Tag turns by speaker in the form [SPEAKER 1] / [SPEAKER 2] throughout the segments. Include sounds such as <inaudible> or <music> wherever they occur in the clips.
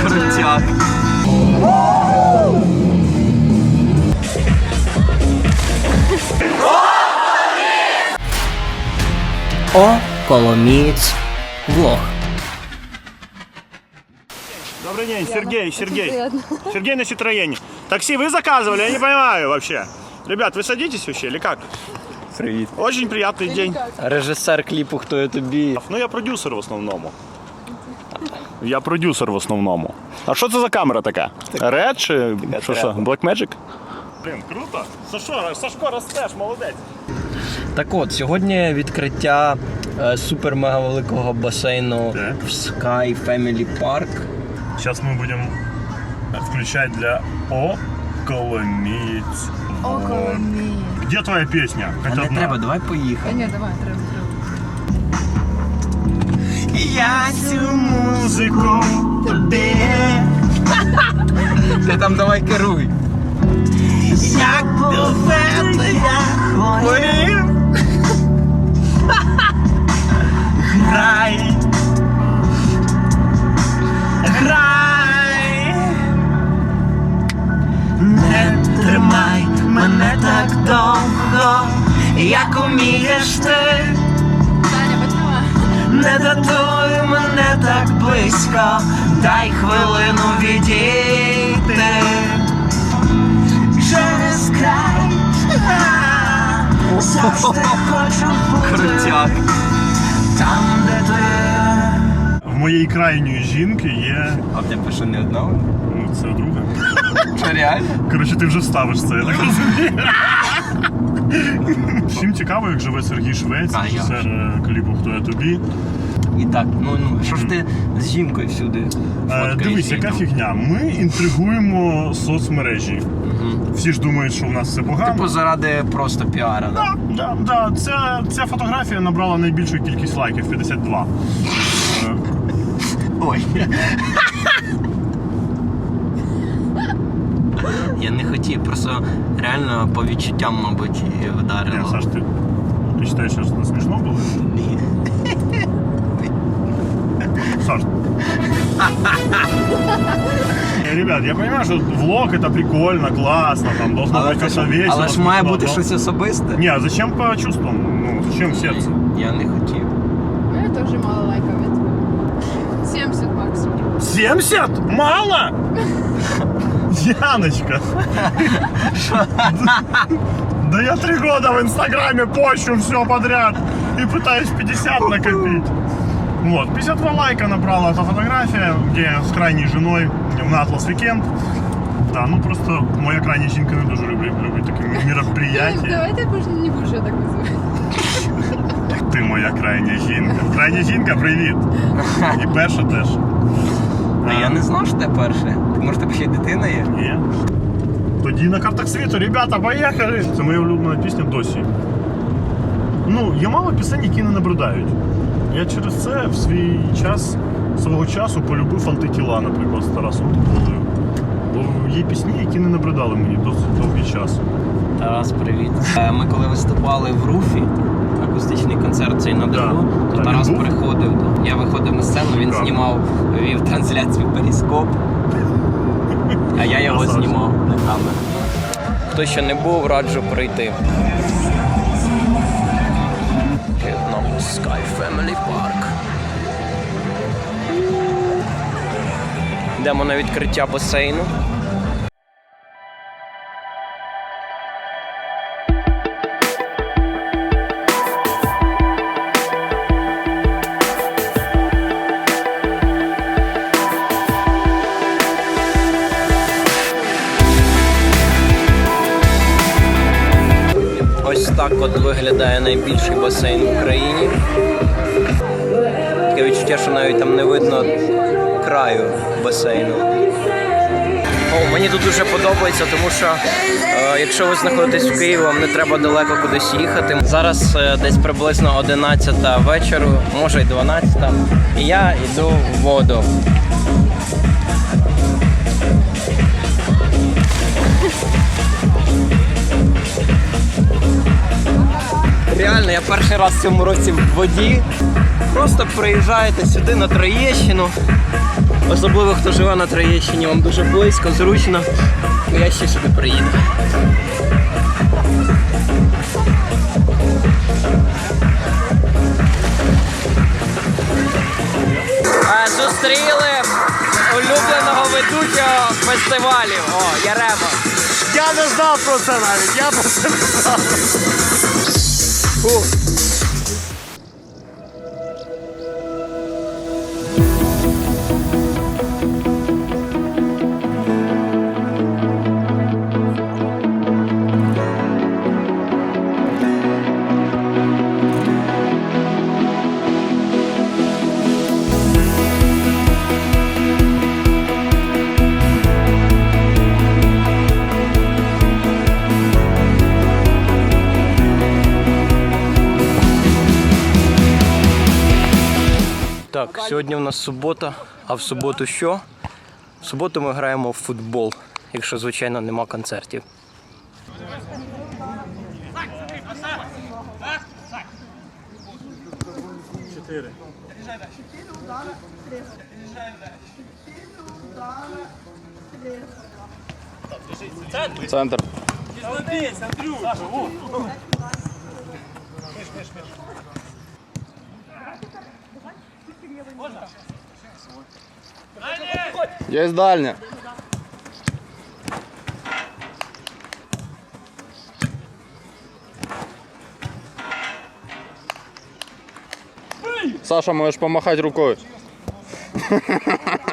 [SPEAKER 1] Крутяк. О, Коломієць влог.
[SPEAKER 2] Добрый день, Сергей, Сергей. Сергей на Citroёне. Такси вы заказывали? Я не понимаю вообще. Ребят, вы садитесь вообще или как?
[SPEAKER 1] Привіт.
[SPEAKER 2] Очень приятный день.
[SPEAKER 1] Режисер кліпу Хто я тобі.
[SPEAKER 2] Ну, я продюсер в основному. Я продюсер в основному. А що це за камера така? Red чи що що? Blackmagic? Блін, круто. Сашко, Сашко, ростеш, молодець.
[SPEAKER 1] Так от, сьогодні відкриття е, супер мега великого басейну
[SPEAKER 2] Так.
[SPEAKER 1] в Sky Family Park.
[SPEAKER 2] Сейчас мы будем включать для О Коломиец.
[SPEAKER 3] Около.
[SPEAKER 2] Где твоя песня?
[SPEAKER 1] А не
[SPEAKER 2] одна.
[SPEAKER 1] треба, давай
[SPEAKER 3] Та ні, давай, треба, треба.
[SPEAKER 1] Я цю
[SPEAKER 2] Музику
[SPEAKER 1] тобі. Ти там давай керуй. Як до тебе я хворів. Грай. Грай. Не тримай мене так довго, як умієш ти. Не датуй мене так близько, дай хвилину відійти через край. Завжди хочу бути там, де ти.
[SPEAKER 2] В моєї крайньої жінки є.
[SPEAKER 1] А в тебе що не одного?
[SPEAKER 2] Ну, це друга.
[SPEAKER 1] Що реально?
[SPEAKER 2] Коротше, ти вже вставиш це, я так розумію. Всім цікаво, як живе Сергій Швець, режисер е, кліпу Хто я тобі.
[SPEAKER 1] І так, ну ну що ж ти з жінкою всюди?
[SPEAKER 2] Е, Дивись, яка фігня. Ми інтригуємо соцмережі. Всі ж думають, що в нас все погано.
[SPEAKER 1] Типу заради просто піара, да?
[SPEAKER 2] Да, да. Ця, ця фотографія набрала найбільшу кількість лайків 52. Е, <laughs>
[SPEAKER 1] Ой. Я не хотів, просто реально по відчуттям, мабуть, вдарило.
[SPEAKER 2] Саш, ти, ти вважаєш, що це смішно було?
[SPEAKER 1] Ні.
[SPEAKER 2] Ребят, я понимаю, что влог это прикольно, классно, там должно
[SPEAKER 1] Але,
[SPEAKER 2] быть
[SPEAKER 1] це
[SPEAKER 2] как-то
[SPEAKER 1] ж-
[SPEAKER 2] весело.
[SPEAKER 1] але ж має
[SPEAKER 2] смешно,
[SPEAKER 1] бути
[SPEAKER 2] но-
[SPEAKER 1] щось особисте.
[SPEAKER 2] Не, а зачем по чувствам? Ну, зачем сердце?
[SPEAKER 1] Я не хотів.
[SPEAKER 3] Ну, я теж мало лайків від. 70 баксів.
[SPEAKER 2] 70? Мало? Яночка. Да я три года в инстаграме пощу все подряд и пытаюсь 50 накопить. Вот, 52 лайка набрала эта фотография, где я с крайней женой в Атлас Weekend. Да, ну просто моя крайня жінка <laughs> не дуже любить, любить такі мероприятия.
[SPEAKER 3] Давайте більше не будеш я так називати.
[SPEAKER 2] Ти моя крайня жінка. Крайня жінка, привіт. І перша теж.
[SPEAKER 1] А я не знав, що ти перше. Може, тебе ще й дитина є?
[SPEAKER 2] Ні. Тоді на картах світу, ребята, поїхали! Це моя улюблена пісня досі. Ну, є мало пісень, які не набридають. Я через це в свій час, свого часу полюбив антитіла, наприклад, з Тарасом Тополею. Бо є пісні, які не набридали мені досить довгий час.
[SPEAKER 1] Тарас, привіт. Е, Ми коли виступали в Руфі, акустичний концерт цей на даху,
[SPEAKER 2] Да.
[SPEAKER 1] то Тарас приходив. Я виходив на сцену, він
[SPEAKER 2] Цікаво.
[SPEAKER 1] знімав, вів трансляцію Періскоп. А я його знімав на камеру. Хто ще не був, раджу прийти. Sky Family Park. Йдемо на відкриття басейну. Так от виглядає найбільший басейн в Україні. Таке відчуття, що навіть там не видно краю басейну. О, мені тут дуже подобається, тому що е, якщо ви знаходитесь в Києві, вам не треба далеко кудись їхати. Зараз е, десь приблизно 11 вечора, може й 12. І я йду в воду. Реально, я перший раз в цьому році в воді. Просто приїжджаєте сюди на Троєщину. Особливо хто живе на Троєщині, вам дуже близько, зручно. Я ще сюди приїду. Зустріли улюбленого ведучого фестивалів. О, Ярема.
[SPEAKER 2] Я не знав про це навіть, я про це не знав.
[SPEAKER 1] Cool. Так, сьогодні у нас субота, а в суботу що? В суботу ми граємо в футбол, якщо, звичайно, нема концертів.
[SPEAKER 4] Центр. Есть дальня. Саша, можешь помахать рукой. <laughs>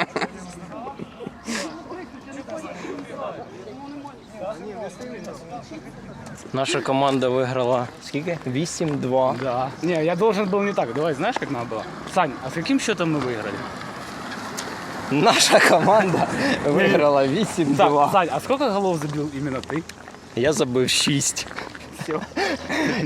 [SPEAKER 1] Наша команда виграла скільки? 8-2.
[SPEAKER 5] Да. Не, я должен был не так. Давай, знаешь, как надо было? Сань, а с каким счетом мы выиграли?
[SPEAKER 1] Наша команда виграла
[SPEAKER 5] Сань,
[SPEAKER 1] 8-2.
[SPEAKER 5] Сань, а сколько голов забил именно ты?
[SPEAKER 1] Я забив 6.
[SPEAKER 5] Все.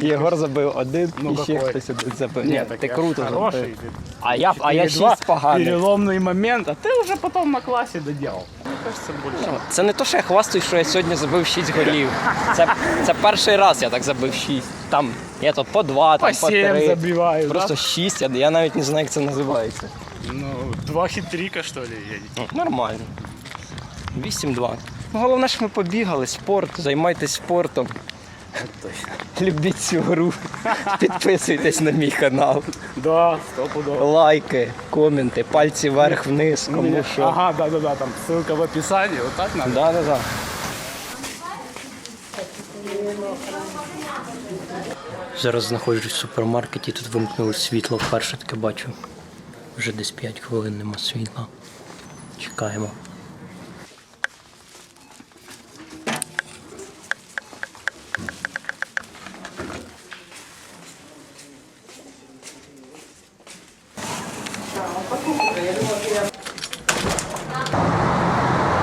[SPEAKER 5] <laughs>
[SPEAKER 1] Єгор забив один
[SPEAKER 5] Ну,
[SPEAKER 1] і ще
[SPEAKER 5] какой?
[SPEAKER 1] хтось один забив.
[SPEAKER 5] Нет,
[SPEAKER 1] Ні,
[SPEAKER 5] так
[SPEAKER 1] ти
[SPEAKER 5] я
[SPEAKER 1] круто
[SPEAKER 5] хороший.
[SPEAKER 1] забив.
[SPEAKER 5] ты-
[SPEAKER 1] А я, а я
[SPEAKER 5] 4-2,
[SPEAKER 1] 6 поганих.
[SPEAKER 5] Переломный момент, а ты уже потом на классе доделал. Мне кажется, больше.
[SPEAKER 1] Це не то, що я хвастаюсь, що я сьогодні забив 6 голів. Це, це перший раз я так забив 6. Там я то по 2, там
[SPEAKER 5] По
[SPEAKER 1] по
[SPEAKER 5] 7
[SPEAKER 1] 3.
[SPEAKER 5] забиваю,
[SPEAKER 1] Просто
[SPEAKER 5] да?
[SPEAKER 1] 6, я, я навіть не знаю, як це називається.
[SPEAKER 5] Ну, два хитрика, что ли, едете?
[SPEAKER 1] Ну, Нормально. 8-2. Ну, головне, що ми побігали, спорт, займайтесь спортом. Любіть цю гру. Підписуйтесь на мій канал.
[SPEAKER 5] Да, стопудово.
[SPEAKER 1] Лайки, коменти, пальці вверх-вниз, кому що.
[SPEAKER 5] Ага, да-да-да, там ссылка в описании, вот так надо.
[SPEAKER 1] Да, да, да. Зараз знаходжусь в супермаркеті, тут вимкнули світло, вперше таке бачу. Вже десь 5 хвилин нема світла. Чекаємо.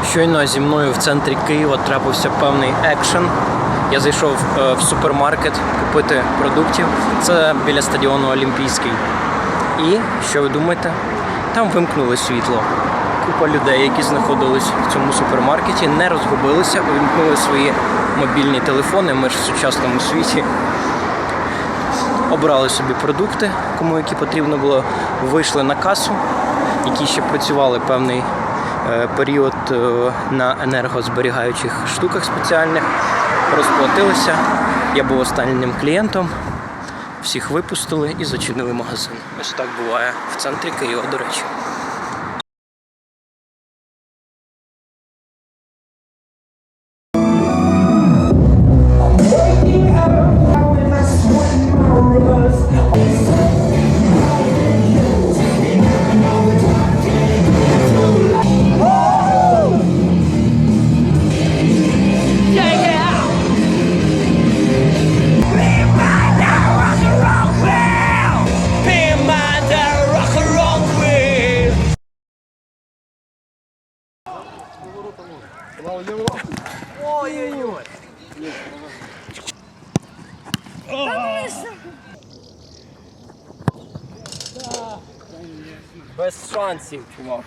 [SPEAKER 1] Щойно зі мною в центрі Києва трапився певний екшен. Я зайшов е, в супермаркет купити продуктів. Це біля стадіону Олімпійський. І що ви думаєте? Там вимкнули світло. Купа людей, які знаходились в цьому супермаркеті, не розгубилися, увімкнули свої мобільні телефони. Ми ж в сучасному світі обрали собі продукти, кому які потрібно було, вийшли на касу, які ще працювали певний період е, на енергозберігаючих штуках спеціальних, розплатилися. Я був останнім клієнтом. Всіх випустили і зачинили магазин. Ось так буває в центрі Києва, до речі. Без шансів, чувак.